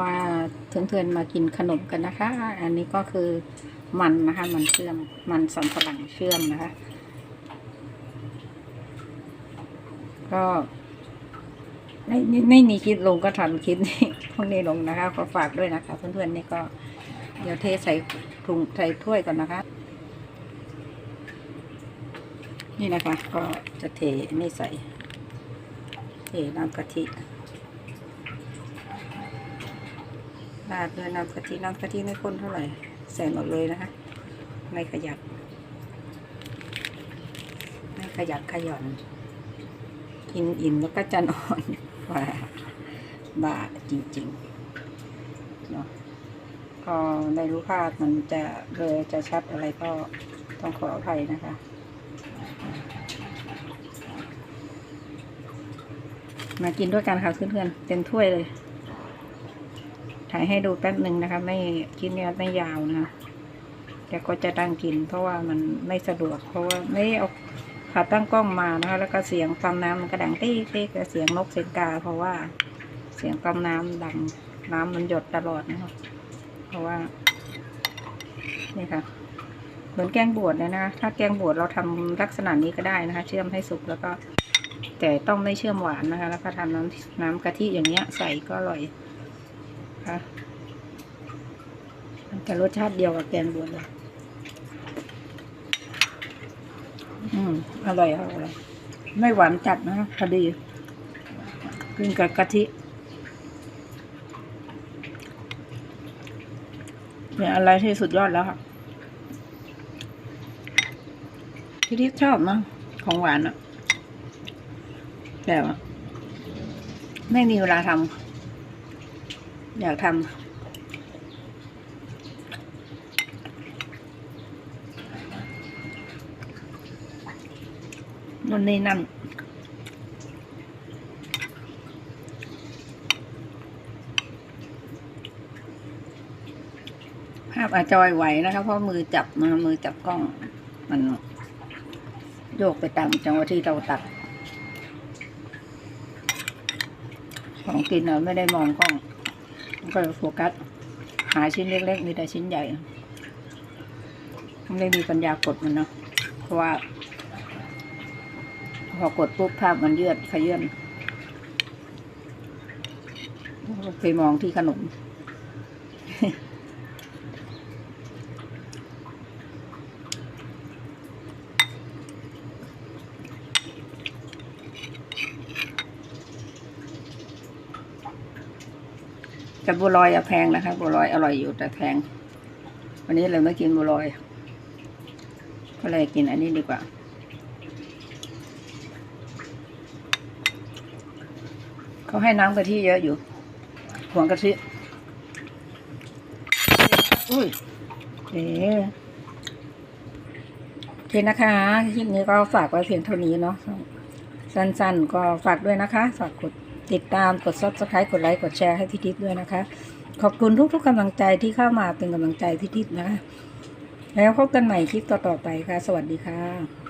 ว่าเพื่อนๆมากินขนมกันนะคะ อันนี้ก็คือมันนะคะ มันเชื่อม มันสำปะหลังเชื่อมนะคะ ก็ไม่ไม่ไม่มีคลิปลงก็ทำคลิปนี้พวกนี้ลงนะคะขอฝากด้วยนะคะ เพื่อนๆนี่ก็เดี๋ยวเทใส่ถุงใส่ถ้วยก่อนนะคะ นี่นะคะ ก็จะเทนี่ใส่เทน้ำกะทิ ราดด้วยน้ำกะทิน้ำกะทิไม่ข้นเท่าไหร่ใส่หมดเลยนะคะ ไม่ขยับ ไม่ขยับขย่อน กินอิ่มแล้วก็จะนอนว่าบ้าจริงๆเนาะก็ไม่รู้ภาพมันจะเบลอจะชัดอะไรก็ต้องขออภัยนะคะมากินด้วยกันค่ะเพื่อนๆเต็มถ้วยเลย ถ่ายให้ดูแป๊บหนึ่งนะคะ ไม่คิดเนี้ยไม่ยาวนะคะแต่ก็จะตั้งกิน เพราะว่ามันไม่สะดวก เพราะว่าไม่เอาขาตั้งกล้องมานะคะ แล้วก็เสียงปั๊มน้ำมันก็ดังต๊กเต๊กแต่เสียงนกเสียงกา เพราะว่าเสียงปั๊มน้ำดังน้ำมันหยดตลอดนะคะ เพราะว่านี่ค่ะเหมือนแกงบวชเลยนะคะ ถ้าแกงบวชเราทำลักษณะนี้ก็ได้นะคะ เชื่อมให้สุกแล้วก็ แต่ต้องไม่เชื่อมหวานนะคะ แล้วก็ทำน้ำน้ำกะทิอย่างเงี้ยใส่ก็อร่อย คะมันจะรสชาติเดียวกับแกงบวชเลยอืมอร่อยอร่อยไม่หวานจัดนะคะพอดีกินกับกะทิเนี่ยอะไรที่สุดยอดแล้วค่ะที่ที่ชอบนะของหวานอะแต่ว่าไม่มีเวลาทำ อยากทำนนนี่นั่นภาพอาจจะไหวนะคะเพราะมือจับมามือจับกล้อง มันโยกไปตามจังหวะที่เราตัด ของกินเราไม่ได้มองกล้อง ก็โฟกัส หาชิ้นเล็กๆ มีแต่ชิ้นใหญ่ไม่มีปัญญากดมันเนาะเพราะว่า พอกดปุ๊บภาพมันเยือดขยื่นไปมองที่ขนม แต่บัวลอยอะแพงนะคะบัวลอยอร่อยอยู่แต่แพง วันนี้เลยไม่กินบัวลอย ก็เลยกินอันนี้ดีกว่า เขาให้น้ำกะทิเยอะอยู่หัวกะทิอุ้ยเอ๋โอเคนะคะคลิปนี้ก็ฝากไว้เพียงเท่านี้เนาะสั้นๆ ก็ฝากด้วยนะคะ ฝากกด ติดตามกด subscribe กดไลค์กดแชร์ให้พี่ทิพย์ด้วยนะคะ ขอบคุณทุกๆกำลังใจที่เข้ามาเป็นกำลังใจพี่ทิพย์นะคะแล้วพบกันใหม่คลิปต่อๆไปค่ะ สวัสดีค่ะ